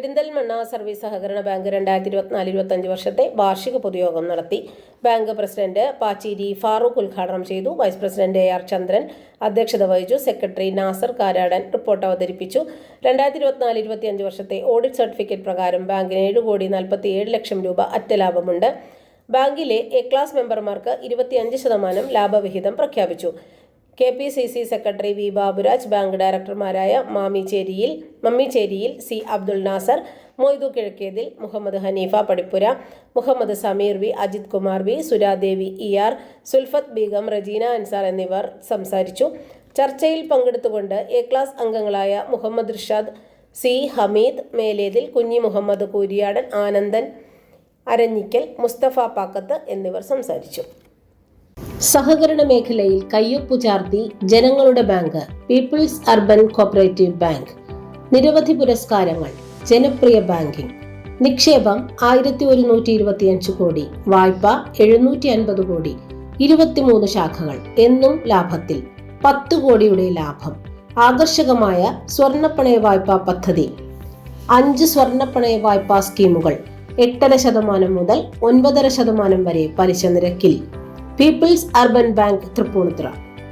Perinthalmanna service സഹകരണ bank രണ്ടായിരത്തി ഇരുപത്തിനാല് ഇരുപത്തഞ്ച് വർഷത്തെ വാർഷിക പൊതുയോഗം നടത്തി. ബാങ്ക് പ്രസിഡന്റ് പാച്ചേരി ഫാറൂഖ് ഉദ്ഘാടനം ചെയ്തു. Vice president A R Chandran അധ്യക്ഷത വഹിച്ചു. സെക്രട്ടറി നാസർ കാരാടൻ റിപ്പോർട്ട് അവതരിപ്പിച്ചു. രണ്ടായിരത്തി ഇരുപത്തിനാല് ഇരുപത്തിയഞ്ച് വർഷത്തെ ഓഡിറ്റ് സർട്ടിഫിക്കറ്റ് പ്രകാരം ബാങ്കിന് ഏഴ് കോടി നാൽപ്പത്തി ഏഴ് ലക്ഷം രൂപ അറ്റ ലാഭമുണ്ട് ബാങ്കിലെ എ ക്ലാസ് മെമ്പർമാർക്ക് ഇരുപത്തിയഞ്ച് ശതമാനം ലാഭവിഹിതം പ്രഖ്യാപിച്ചു. K P C C secretary V Baburaj bank ഡയറക്ടർമാരായ Mamicheriyil Mammicheriyil C Abdul Nasar Moidu Kizhakkethil Muhammad Haneefa Padippura Muhammad Sameer V Ajith Kumar V Suradevi E R Sulfath Beegum Rajeena Ansar എന്നിവർ സംസാരിച്ചു. ചർച്ചയിൽ പങ്കെടുത്തുകൊണ്ട് A class അംഗങ്ങളായ Muhammad Rishad C Hameed Melethil Kunhi Muhammad Kooriyadan Anandan Aranjikkal Mustafa Pakkath എന്നിവർ സംസാരിച്ചു. സഹകരണ മേഖലയിൽ കയ്യൊപ്പു ചാർത്തി ജനങ്ങളുടെ bank people's urban cooperative bank. നിരവധി പുരസ്കാരങ്ങൾ ജനപ്രിയ ബാങ്കിംഗ്. നിക്ഷേപം ആയിരത്തി ഒരുന്നൂറ്റി ഇരുപത്തിയഞ്ച് കോടി വായ്പ എഴുന്നൂറ്റി അൻപത് കോടി ഇരുപത്തിമൂന്ന് ശാഖകൾ എന്നും ലാഭത്തിൽ. പത്ത് കോടിയുടെ ലാഭം. ആകർഷകമായ സ്വർണപ്പണയ വായ്പാ പദ്ധതി. അഞ്ച് സ്വർണപ്പണയ വായ്പാ സ്കീമുകൾ. എട്ടര ശതമാനം മുതൽ ഒൻപതര ശതമാനം വരെ പലിശ നിരക്കിൽ. People's urban bank Thrippunithura.